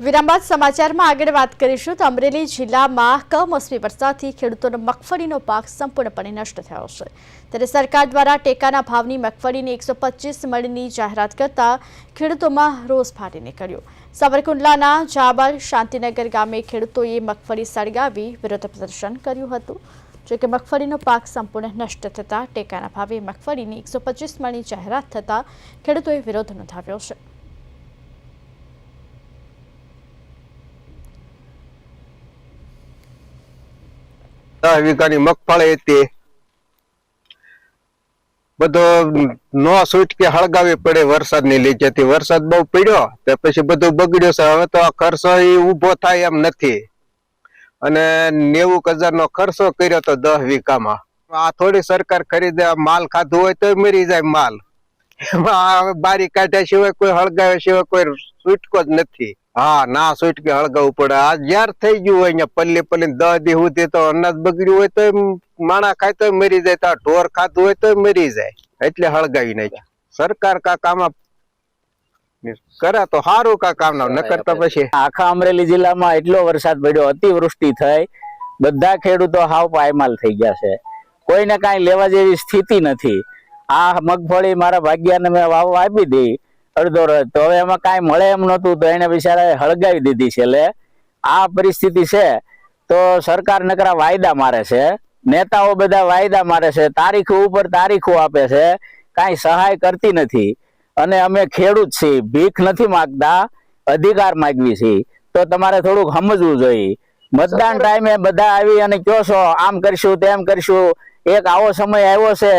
વિરામ સમાચારમાં આગળ વાત કરીશું તો અમરેલી જિલ્લામાં કમોસમી વરસાદથી ખેડૂતોનો મગફળીનો પાક સંપૂર્ણપણે નષ્ટ થયો છે. ત્યારે સરકાર દ્વારા ટેકાના ભાવની મગફળીની એકસો પચીસ મણની જાહેરાત કરતા ખેડૂતોમાં રોષ ફાટી નીકળ્યો. સાવરકુંડલાના જાબર શાંતિનગર ગામે ખેડૂતોએ મગફળી સળગાવી વિરોધ પ્રદર્શન કર્યું હતું. જોકે મગફળીનો પાક સંપૂર્ણ નષ્ટ થતાં ટેકાના ભાવે મગફળીની એકસો પચીસ મણની જાહેરાત થતાં ખેડૂતોએ વિરોધ નોંધાવ્યો છે. દસ મગફળી હતી. બધો નો છૂટકે હળગાવી પડે વરસાદની લીધેથી વરસાદ બહુ પડ્યો તો પછી બધું બગડ્યું છે. હવે તો આ ખર્ચો ઊભો થાય એમ નથી. અને નેવું હજાર નો ખર્ચો કર્યો તો દસ વીઘામાં. આ થોડી સરકાર ખરીદે માલ ખાધું હોય તો મરી જાય માલ. બારી કાઢ્યા સિવાય કોઈ હળગાવ્યા સિવાય કોઈ છૂટકો જ નથી. હા, ના છૂટકે હળગાવું પડે. આ જ્યાર થઈ ગયું હોય અહીંયા પલ્લી પલ્લી દહ દી સુધી તો અનાજ બગડ્યું હોય તો માણા ખાય તો મરી જાય, તો ઢોર ખાધું હોય તો મરી જાય. એટલે હળગાવી નાખ્યા. સરકાર કા કામ કરે તો સારું કા કામ ના નકરતા પછી આખા અમરેલી જિલ્લામાં એટલો વરસાદ પડ્યો, અતિવૃષ્ટિ થઈ. બધા ખેડૂતો હાવ પાયમાલ થઈ ગયા છે. કોઈને કાંઈ લેવા જેવી સ્થિતિ નથી. આ મગફળી મારા ભાગ્યાને મેં વાવ આપી દી. અડધો રથ તો હવે એમાં કાંઈ મળે એમ નહોતું તો એને બિચારાએ હળગાવી દીધી છે એટલે આ પરિસ્થિતિ છે. તો સરકાર નકરા વાયદા મારે છે. નેતાઓ બધા વાયદા મારે છે. તારીખો ઉપર તારીખો આપે છે. કાંઈ સહાય કરતી નથી. અને અમે ખેડૂત છીએ. ભીખ નથી માગતા. અધિકાર માગવી છીએ તો તમારે થોડુંક સમજવું જોઈએ. મતદાન ટાઈમે બધા આવી અને કહો છો આમ કરશું તેમ કરશું. એક આવો સમય આવ્યો છે.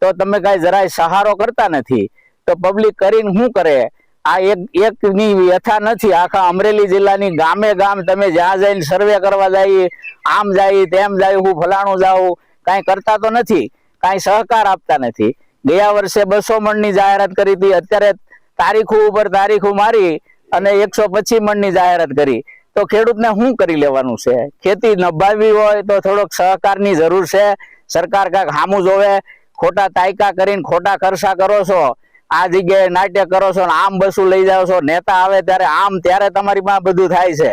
તો તમે કાંઈ જરાય સહારો કરતા નથી. તો પબ્લિક કરીને શું કરે? આ એક, એકની વ્યથા નથી. આખા અમરેલી જિલ્લાની ગામે ગામ તમે જ્યાં જઈને સર્વે કરવા જાય, આમ જાય, તેમ જાય, હું ફલાણું જાઉં, કાંઈ કરતા તો નથી. કાંઈ સહકાર આપતા નથી. ગયા વર્ષે બસો મણની જાહેરાત કરી હતી. અત્યારે તારીખો ઉપર તારીખો મારી અને એકસો પચીસ મણની જાહેરાત કરી. તો ખેડૂતને શું કરી લેવાનું છે? ખેતી નભાવવી હોય તો થોડોક સહકારની જરૂર છે. સરકાર કાંઈક સામું જોવે, ખોટા તાયકા કરીને ખોટા ખર્ચા કરો છો આ જગ્યાએ નાટ્ય કરો છો ને આમ બસું લઈ જાઓ છો, નેતા આવે ત્યારે આમ, ત્યારે તમારી પાસે બધું થાય છે.